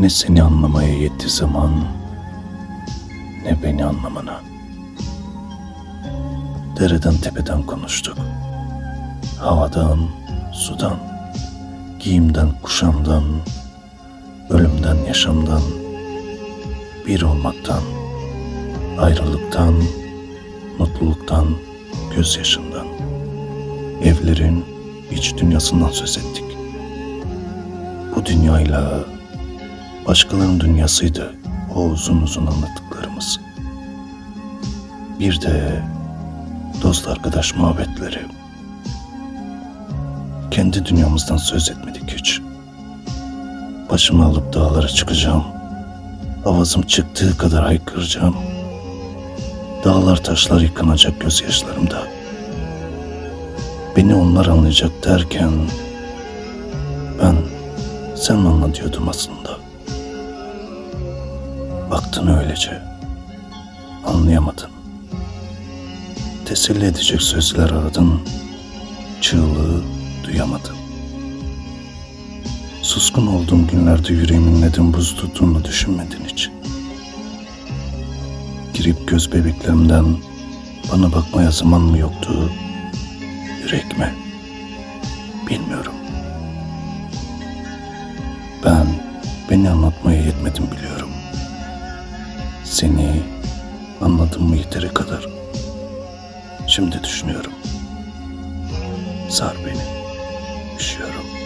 Ne seni anlamaya yetti zaman, ne beni anlamana. Dereden tepeden konuştuk. Havadan, sudan, giyimden, kuşamdan, ölümden, yaşamdan, bir olmaktan, ayrılıktan, mutluluktan, gözyaşından, evlerin iç dünyasından söz ettik. Bu dünyayla başkalarının dünyasıydı o uzun uzun anlattıklarımız. Bir de dost arkadaş muhabbetleri. Kendi dünyamızdan söz etmedik hiç. Başımı alıp dağlara çıkacağım. Avazım çıktığı kadar haykıracağım. Dağlar taşlar yıkanacak gözyaşlarımda. Beni onlar anlayacak derken ben sen anla diyordum aslında. Baktın öylece. Anlayamadın. Teselli edecek sözler aradın. Çığlığı duyamadın. Suskun olduğum günlerde yüreğimin neden buz tuttuğunu düşünmedin hiç. Girip göz bebeklerimden bana bakmaya zaman mı yoktu? Yürek mi? Bilmiyorum. Ben beni anlatmaya yetmedim biliyorum. Seni anladım mı yeteri kadar? Şimdi düşünüyorum. Sar beni. Üşüyorum.